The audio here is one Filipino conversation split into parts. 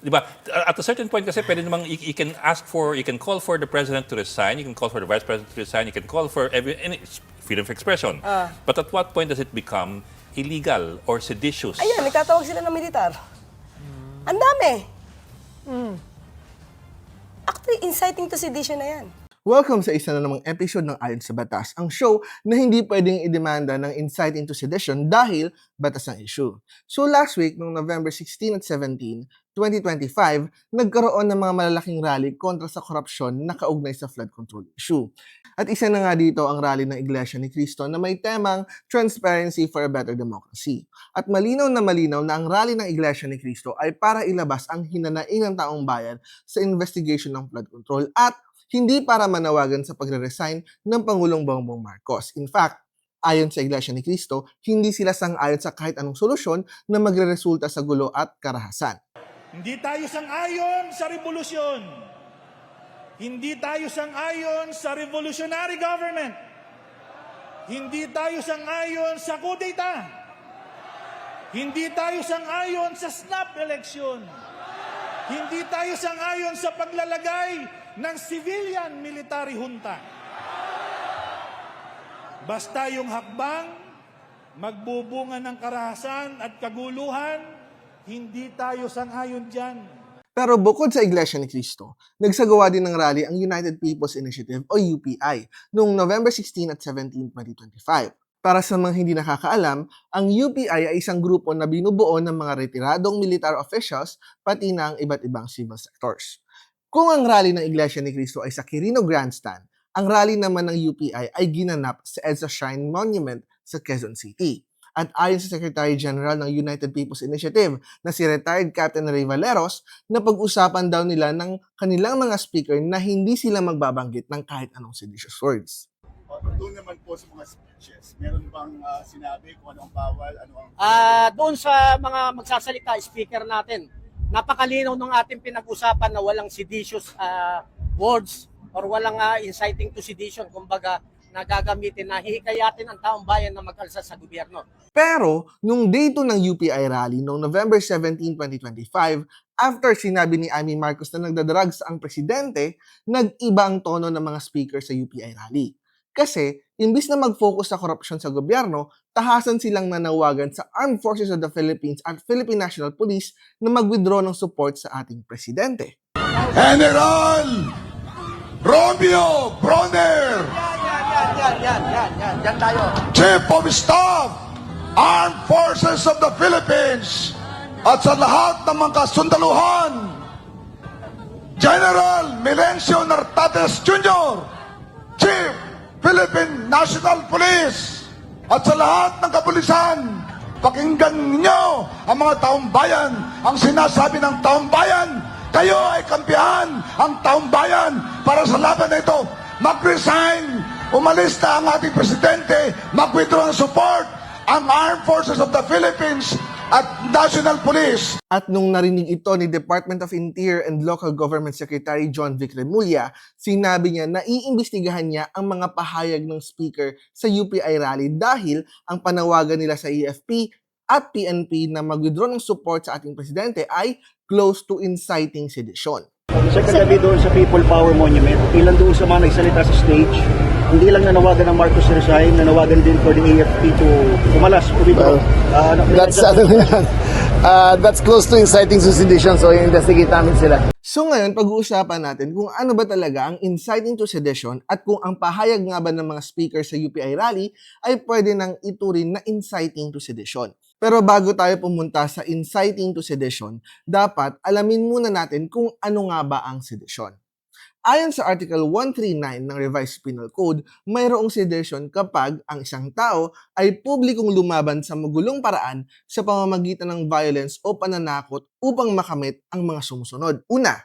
Di ba? At a certain point kasi pwede namang you, you can ask for, you can call for the president to resign, you can call for the vice president to resign, you can call for every, any, freedom of expression. But at what point does it become illegal or seditious? Ayan, nagtatawag sila ng militar. Ang dami. Actually, inciting to sedition na yan. Welcome sa isa na namang episode ng Ayon sa Batas, ang show na hindi pwedeng idemanda ng inciting to sedition dahil batas ang issue. So last week, noong November 16 at 17, 2025, nagkaroon ng mga malalaking rally kontra sa korupsyon na kaugnay sa flood control issue. At isa na nga dito ang rally ng Iglesia ni Cristo na may temang Transparency for a Better Democracy. At malinaw na malinaw na ang rally ng Iglesia ni Cristo ay para ilabas ang hinanaing ng taong bayan sa investigation ng flood control at hindi para manawagan sa pagre-resign ng Pangulong Bongbong Marcos. In fact, ayon sa Iglesia ni Cristo, hindi sila sang-ayon sa kahit anong solusyon na magre-resulta sa gulo at karahasan. Hindi tayo sang-ayon sa revolusyon. Hindi tayo sang-ayon sa revolutionary government. Hindi tayo sang-ayon sa kudeta. Hindi tayo sang-ayon sa snap election. Hindi tayo sang-ayon sa paglalagay ng civilian military junta. Basta yung hakbang, magbubunga ng karahasan at kaguluhan, hindi tayo sang-ayon dyan. Pero bukod sa Iglesia ni Cristo, nagsagawa din ng rally ang United People's Initiative o UPI noong November 16 at 17, 2025. Para sa mga hindi nakakaalam, ang UPI ay isang grupo na binubuo ng mga retiradong military officials pati na ang iba't ibang civil sectors. Kung ang rally ng Iglesia ni Cristo ay sa Quirino Grandstand, ang rally naman ng UPI ay ginanap sa EDSA Shrine Monument sa Quezon City. At ayon sa Secretary General ng United People's Initiative na si retired Captain Ray Valeros, na pag-usapan daw nila ng kanilang mga speaker na hindi sila magbabanggit ng kahit anong seditious words. O, doon naman po sa mga speeches, meron bang ah, sinabi kung ano ang bawal, ano ang... Ah, doon sa mga magsasalita, speaker natin, napakalinaw ng ating pinag-usapan na walang seditious ah, words or walang ah, inciting to sedition, kumbaga na gagamitin na hihikayatin ang taong bayan na mag-alsa sa gobyerno. Pero, nung day 2 ng UPI rally noong November 17, 2025, after sinabi ni Amy Marcos na nagdadrugs ang presidente, nag-iba ang tono ng mga speaker sa UPI rally. Kasi, imbis na mag-focus sa korupsyon sa gobyerno, tahasan silang nanawagan sa Armed Forces of the Philippines at Philippine National Police na mag-withdraw ng support sa ating presidente. General Romeo Bronner, Yan, yan, yan, yan, yan, yan, yan tayo. Chief of Staff, Armed Forces of the Philippines, at sa lahat ng mga kasundaluhan, General Milencio Nartates Jr., Chief Philippine National Police, at sa lahat ng kapulisan, pakinggan ninyo ang mga taong bayan, ang sinasabi ng taong bayan, kayo ay kampihan ang taong bayan para sa laban na ito. Mag-resign, umalis na ang ating presidente, mag-withdraw ng support ang Armed Forces of the Philippines at National Police. At nung narinig ito ni Department of Interior and Local Government Secretary John Vic Remulla, sinabi niya na iimbestigahan niya ang mga pahayag ng speaker sa UPI rally dahil ang panawagan nila sa EFP at PNP na mag-withdraw ng support sa ating presidente ay close to inciting sedition. Sa kagabi doon sa People Power Monument, ilan doon sa mga nagsalita sa stage, hindi lang nanawagan ng Marcos to resign, nanawagan din for the AFP to umalas, umito. Ah, na- That's ano. Uh, that's close to inciting sedition so i-investigate namin sila. So ngayon, pag-uusapan natin kung ano ba talaga ang inciting to sedition at kung ang pahayag nga ba ng mga speaker sa UPI rally ay pwede nang ituring na inciting to sedition. Pero bago tayo pumunta sa inciting to sedition, dapat alamin muna natin kung ano nga ba ang sedition. Ayon sa Article 139 ng Revised Penal Code, mayroong sedition kapag ang isang tao ay publikong lumaban sa magulong paraan sa pamamagitan ng violence o pananakot upang makamit ang mga sumusunod. Una,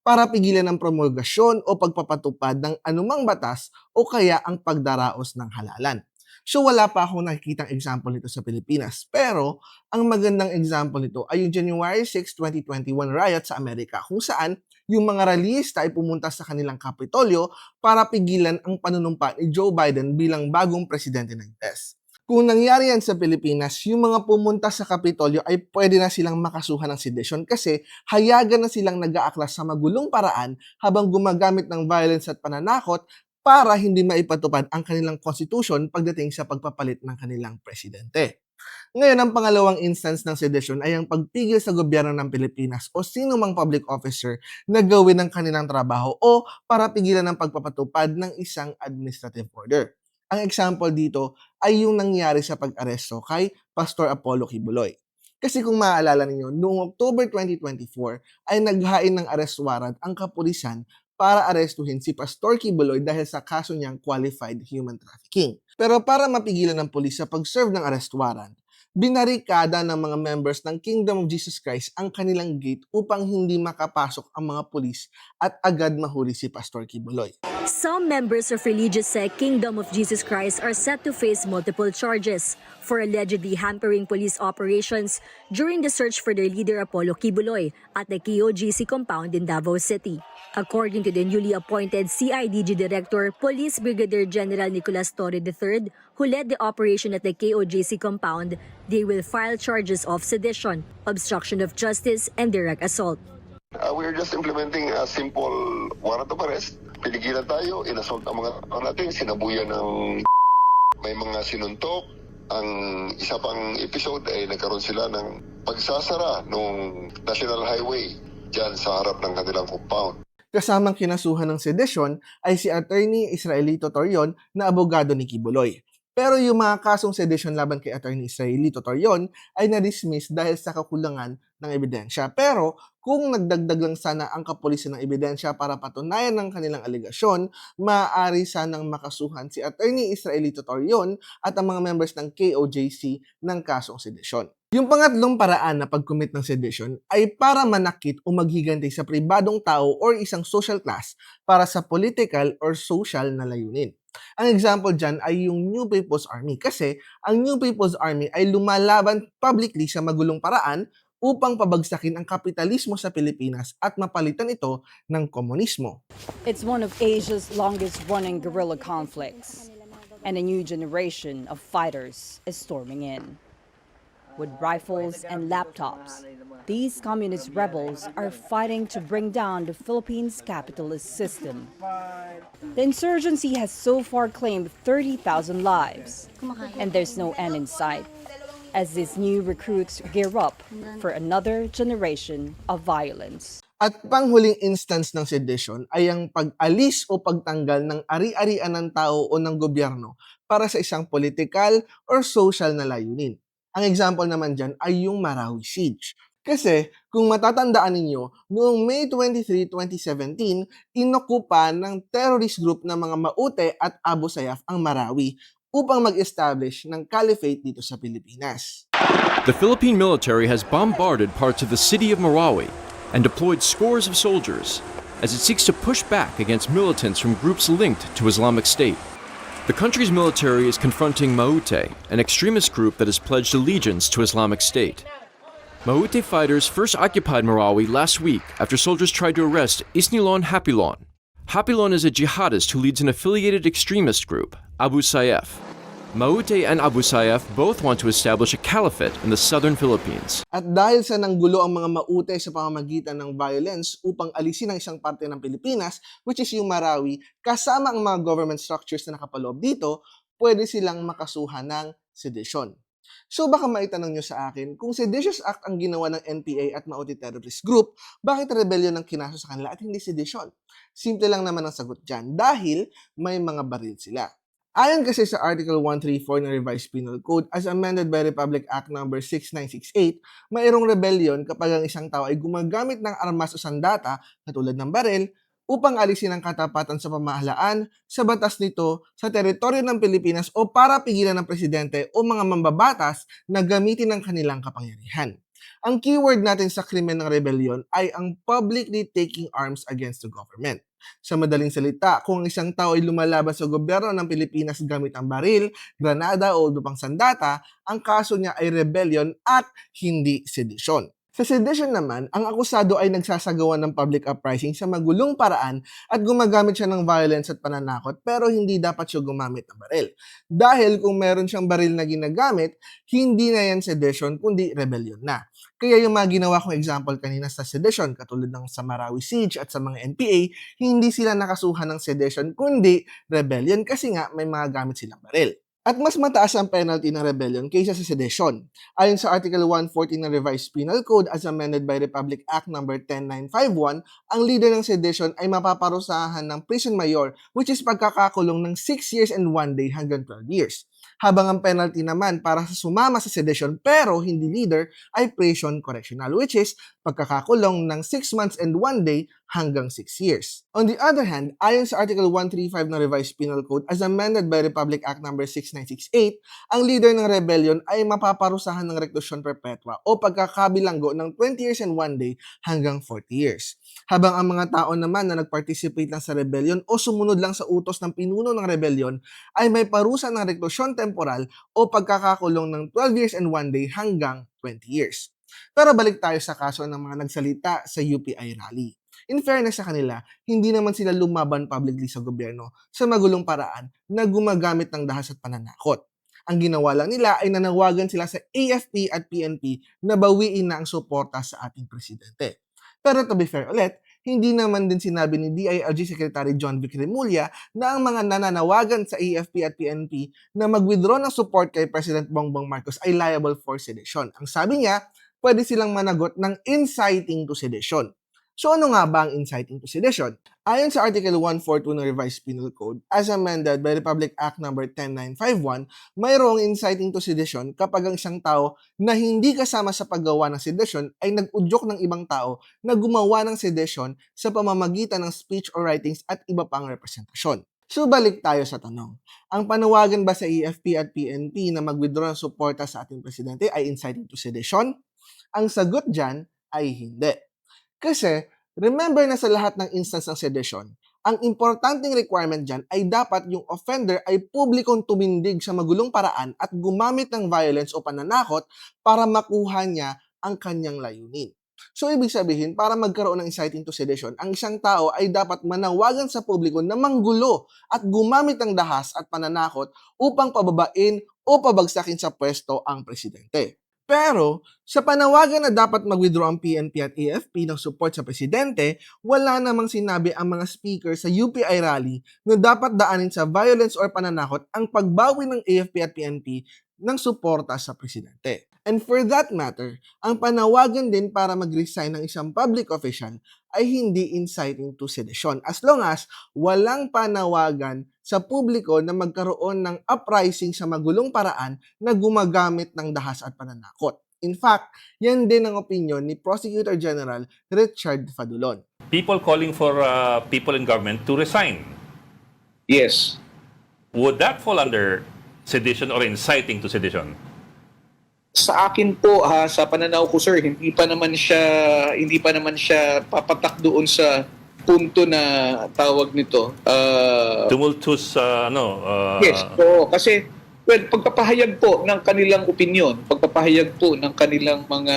para pigilan ang promulgasyon o pagpapatupad ng anumang batas o kaya ang pagdaraos ng halalan. So wala pa akong nakikitang example nito sa Pilipinas. Pero ang magandang example nito ay yung January 6, 2021 riot sa Amerika kung saan yung mga rallyista ay pumunta sa kanilang kapitolyo para pigilan ang panunumpa ni Joe Biden bilang bagong presidente ng US. Kung nangyari yan sa Pilipinas, yung mga pumunta sa Kapitolyo ay pwede na silang makasuhan ng sedesyon kasi hayagan na silang nag-aaklas sa magulong paraan habang gumagamit ng violence at pananakot para hindi maipatupad ang kanilang constitution pagdating sa pagpapalit ng kanilang presidente. Ngayon, ang pangalawang instance ng sedesyon ay ang pagpigil sa gobyerno ng Pilipinas o sino mang public officer na gawin ang kanilang trabaho o para pigilan ang pagpapatupad ng isang administrative order. Ang example dito ay yung nangyari sa pag-aresto kay Pastor Apollo Kibuloy. Kasi kung maaalala ninyo, noong October 2024 ay naghain ng arrest warrant ang kapulisan para arestuhin si Pastor Kibuloy dahil sa kaso niyang qualified human trafficking. Pero para mapigilan ng pulis sa pag-serve ng arrest warrant, binarikada ng mga members ng Kingdom of Jesus Christ ang kanilang gate upang hindi makapasok ang mga pulis at agad mahuli si Pastor Kibuloy. Some members of religious sect Kingdom of Jesus Christ are set to face multiple charges for allegedly hampering police operations during the search for their leader Apollo Kibuloy at the KOGC compound in Davao City. According to the newly appointed CIDG Director, Police Brigadier General Nicolas Torre III, who led the operation at the KOGC compound, they will file charges of sedition, obstruction of justice, and direct assault. Uh, we are just implementing a simple warrant of arrest. Pinigilan tayo, inassault ang mga tao natin, sinabuyan ng may mga sinuntok. Ang isa pang episode ay nagkaroon sila ng pagsasara ng National Highway dyan sa harap ng kanilang compound. Kasamang kinasuhan ng sedesyon ay si Attorney Israelito Torion na abogado ni Kibuloy. Pero yung mga kasong sedesyon laban kay Attorney Israelito Torion ay na-dismiss dahil sa kakulangan ng ebidensya. Pero kung nagdagdag lang sana ang kapulisan ng ebidensya para patunayan ng kanilang aligasyon, maaari sanang makasuhan si Attorney Israelito Torion at ang mga members ng KOJC ng kasong sedesyon. Yung pangatlong paraan na pag-commit ng sedition ay para manakit o maghiganti sa pribadong tao or isang social class para sa political or social na layunin. Ang example dyan ay yung New People's Army kasi ang New People's Army ay lumalaban publicly sa magulong paraan upang pabagsakin ang kapitalismo sa Pilipinas at mapalitan ito ng komunismo. It's one of Asia's longest running guerrilla conflicts, and a new generation of fighters is storming in. With rifles and laptops, these communist rebels are fighting to bring down the Philippines' capitalist system. The insurgency has so far claimed 30,000 lives, and there's no end in sight as these new recruits gear up for another generation of violence. At panghuling instance ng sedition ay ang pag-alis o pagtanggal ng ari-arian ng tao o ng gobyerno para sa isang political or social na layunin. Ang example naman dyan ay yung Marawi Siege. Kasi kung matatandaan ninyo, noong May 23, 2017, inokupa ng terrorist group ng mga Maute at Abu Sayyaf ang Marawi upang mag-establish ng caliphate dito sa Pilipinas. The Philippine military has bombarded parts of the city of Marawi and deployed scores of soldiers as it seeks to push back against militants from groups linked to Islamic State. The country's military is confronting Maute, an extremist group that has pledged allegiance to Islamic State. Maute fighters first occupied Marawi last week after soldiers tried to arrest Isnilon Hapilon. Hapilon is a jihadist who leads an affiliated extremist group, Abu Sayyaf. Maute and Abu Sayyaf both want to establish a caliphate in the southern Philippines. At dahil sa nanggulo ang mga maute sa pamamagitan ng violence upang alisin ang isang parte ng Pilipinas, which is yung Marawi, kasama ang mga government structures na nakapaloob dito, pwede silang makasuhan ng sedition. So baka maitanong nyo sa akin, kung seditious act ang ginawa ng NPA at Maute Terrorist Group, bakit rebellion ang kinaso sa kanila at hindi sedition? Simple lang naman ang sagot dyan, dahil may mga baril sila. Ayon kasi sa Article 134 ng Revised Penal Code as amended by Republic Act No. 6968, mayroong rebellion kapag ang isang tao ay gumagamit ng armas o sandata, katulad ng baril, upang alisin ang katapatan sa pamahalaan sa batas nito sa teritoryo ng Pilipinas o para pigilan ng presidente o mga mambabatas na gamitin ang kanilang kapangyarihan. Ang keyword natin sa krimen ng rebellion ay ang publicly taking arms against the government. Sa madaling salita, kung ang isang tao ay lumalaban sa gobyerno ng Pilipinas gamit ang baril, granada o iba pang sandata, ang kaso niya ay rebellion at hindi sedisyon. Sa sedition naman, ang akusado ay nagsasagawa ng public uprising sa magulong paraan at gumagamit siya ng violence at pananakot pero hindi dapat siya gumamit ng baril. Dahil kung meron siyang baril na ginagamit, hindi na yan sedition kundi rebellion na. Kaya yung mga ginawa kong example kanina sa sedition, katulad ng sa Marawi Siege at sa mga NPA, hindi sila nakasuhan ng sedition kundi rebellion kasi nga may mga gamit silang baril. At mas mataas ang penalty ng rebellion kaysa sa sedition. Ayon sa Article 114 ng Revised Penal Code as amended by Republic Act No. 10951, ang leader ng sedition ay mapaparusahan ng prison mayor which is pagkakakulong ng 6 years and 1 day hanggang 12 years. Habang ang penalty naman para sa sumama sa sedition pero hindi leader ay prison correctional which is pagkakakulong ng 6 months and 1 day hanggang 6 years. On the other hand, ayon sa Article 135 ng Revised Penal Code as amended by Republic Act No. 6968, ang leader ng rebellion ay mapaparusahan ng reclusion perpetua o pagkakabilanggo ng 20 years and 1 day hanggang 40 years. Habang ang mga tao naman na nag-participate lang sa rebellion o sumunod lang sa utos ng pinuno ng rebellion ay may parusa ng reklusyon temporal o pagkakakulong ng 12 years and 1 day hanggang 20 years. Pero balik tayo sa kaso ng mga nagsalita sa UPI rally. In fairness sa kanila, hindi naman sila lumaban publicly sa gobyerno sa magulong paraan na gumagamit ng dahas at pananakot. Ang ginawa lang nila ay nanawagan sila sa AFP at PNP na bawiin na ang suporta sa ating presidente. Pero to be fair ulit, hindi naman din sinabi ni DILG Secretary John Vic Remulla na ang mga nananawagan sa AFP at PNP na mag-withdraw ng support kay President Bongbong Marcos ay liable for sedition. Ang sabi niya, pwede silang managot ng inciting to sedition. So ano nga ba ang inciting to sedition? Ayon sa Article 142 ng Revised Penal Code, as amended by Republic Act No. 10951, mayroong inciting to sedition kapag ang isang tao na hindi kasama sa paggawa ng sedition ay nag-udyok ng ibang tao na gumawa ng sedition sa pamamagitan ng speech or writings at iba pang representasyon. So balik tayo sa tanong. Ang panawagan ba sa EFP at PNP na mag-withdraw ng suporta sa ating presidente ay inciting to sedition? Ang sagot dyan ay hindi. Kasi, remember na sa lahat ng instance ng sedition, ang importanteng requirement dyan ay dapat yung offender ay publikong tumindig sa magulong paraan at gumamit ng violence o pananakot para makuha niya ang kanyang layunin. So, ibig sabihin, para magkaroon ng inciting to sedition, ang isang tao ay dapat manawagan sa publiko na manggulo at gumamit ng dahas at pananakot upang pababain o pabagsakin sa pwesto ang presidente. Pero, sa panawagan na dapat mag-withdraw ang PNP at AFP ng support sa presidente, wala namang sinabi ang mga speaker sa UPI rally na dapat daanin sa violence or pananakot ang pagbawi ng AFP at PNP ng suporta sa presidente. And for that matter, ang panawagan din para mag-resign ng isang public official ay hindi inciting to sedition as long as walang panawagan sa publiko na magkaroon ng uprising sa magulong paraan na gumagamit ng dahas at pananakot. In fact, yan din ang opinion ni Prosecutor General Richard Fadulon. People calling for uh, people in government to resign. Yes. Would that fall under sedition or inciting to sedition? Sa akin po ha, sa pananaw ko sir, hindi pa naman siya hindi pa naman siya papatak doon sa punto na tawag nito. Uh, Tumultuous, uh, ano? Uh, yes, oo. Kasi, well, pagpapahayag po ng kanilang opinion, pagpapahayag po ng kanilang mga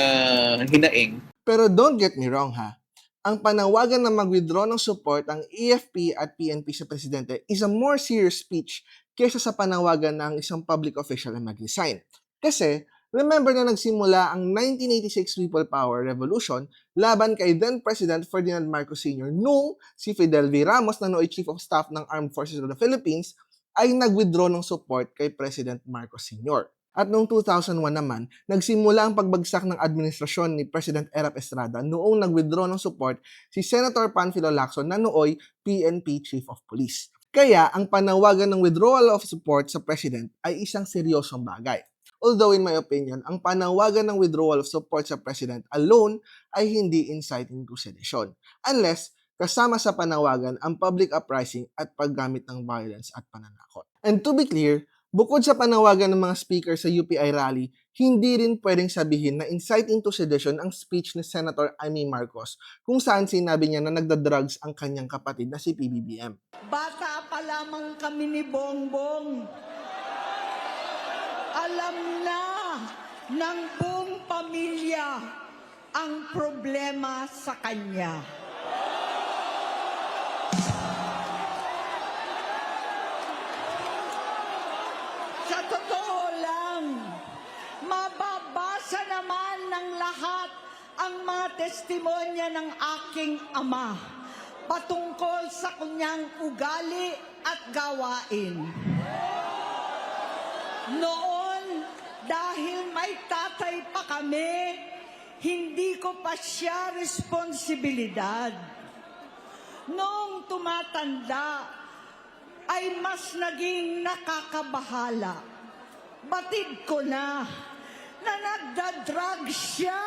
hinaing. Pero don't get me wrong ha. Ang panawagan na mag-withdraw ng support ang EFP at PNP sa presidente is a more serious speech kaysa sa panawagan ng isang public official na mag-resign. Kasi, Remember na nagsimula ang 1986 People Power Revolution laban kay then President Ferdinand Marcos Sr. nung si Fidel V. Ramos na nooy Chief of Staff ng Armed Forces of the Philippines ay nag-withdraw ng support kay President Marcos Sr. At noong 2001 naman, nagsimula ang pagbagsak ng administrasyon ni President Erap Estrada noong nag-withdraw ng support si Senator Panfilo Lacson na nooy PNP Chief of Police. Kaya ang panawagan ng withdrawal of support sa President ay isang seryosong bagay. Although in my opinion, ang panawagan ng withdrawal of support sa President alone ay hindi inciting to sedition. Unless kasama sa panawagan ang public uprising at paggamit ng violence at pananakot. And to be clear, bukod sa panawagan ng mga speaker sa UPI rally, hindi rin pwedeng sabihin na inciting to sedition ang speech ni Senator Amy Marcos kung saan sinabi niya na nagdadrugs ang kanyang kapatid na si PBBM. Bata pa lamang kami ni Bongbong. Alam na ng buong pamilya ang problema sa kanya. Sa totoo lang, mababasa naman ng lahat ang mga testimonya ng aking ama patungkol sa kanyang ugali at gawain. Noon, dahil may tatay pa kami, hindi ko pa siya responsibilidad. Noong tumatanda, ay mas naging nakakabahala. Batid ko na na nagda-drug siya.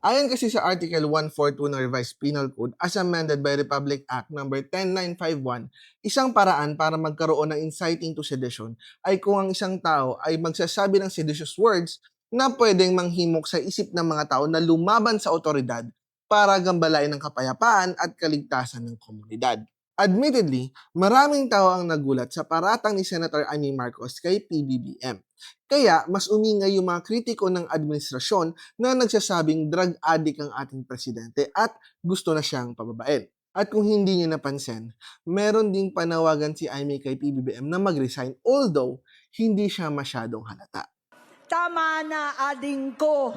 Ayon kasi sa Article 142 ng Revised Penal Code as amended by Republic Act No. 10951, isang paraan para magkaroon ng inciting to sedition ay kung ang isang tao ay magsasabi ng seditious words na pwedeng manghimok sa isip ng mga tao na lumaban sa otoridad para gambalain ang kapayapaan at kaligtasan ng komunidad. Admittedly, maraming tao ang nagulat sa paratang ni Senator Amy Marcos kay PBBM. Kaya mas umingay yung mga kritiko ng administrasyon na nagsasabing drug addict ang ating presidente at gusto na siyang pababain. At kung hindi niyo napansin, meron ding panawagan si Amy kay PBBM na mag-resign although hindi siya masyadong halata. Tama na, ading ko.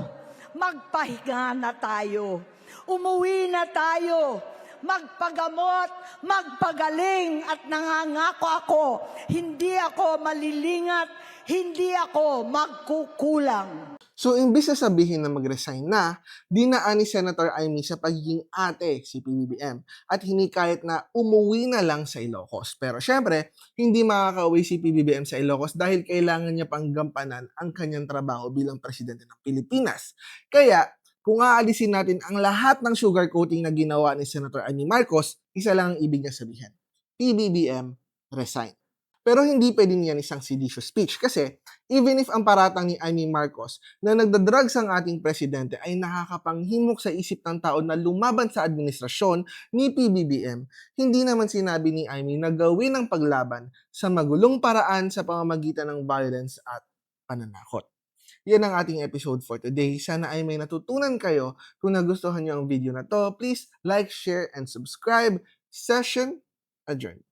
Magpahinga na tayo. Umuwi na tayo. Magpagamot, magpagaling at nangangako ako, hindi ako malilingat, hindi ako magkukulang. So, imbis na sabihin na mag-resign na, dinaan ni Senator Amy sa pagiging ate si PBBM at hinikayat na umuwi na lang sa Ilocos. Pero syempre, hindi makakauwi si PBBM sa Ilocos dahil kailangan niya pang gampanan ang kanyang trabaho bilang presidente ng Pilipinas. Kaya, kung aalisin natin ang lahat ng sugarcoating na ginawa ni Senator Amy Marcos, isa lang ang ibig niya sabihin. PBBM, resign. Pero hindi pwede niyan isang seditious speech kasi even if ang paratang ni Amy Marcos na nagdadrugs ang ating presidente ay nakakapanghimok sa isip ng tao na lumaban sa administrasyon ni PBBM, hindi naman sinabi ni Amy na gawin ang paglaban sa magulong paraan sa pamamagitan ng violence at pananakot. Yan ang ating episode for today. Sana ay may natutunan kayo. Kung nagustuhan niyo ang video na to, please like, share, and subscribe. Session adjourned.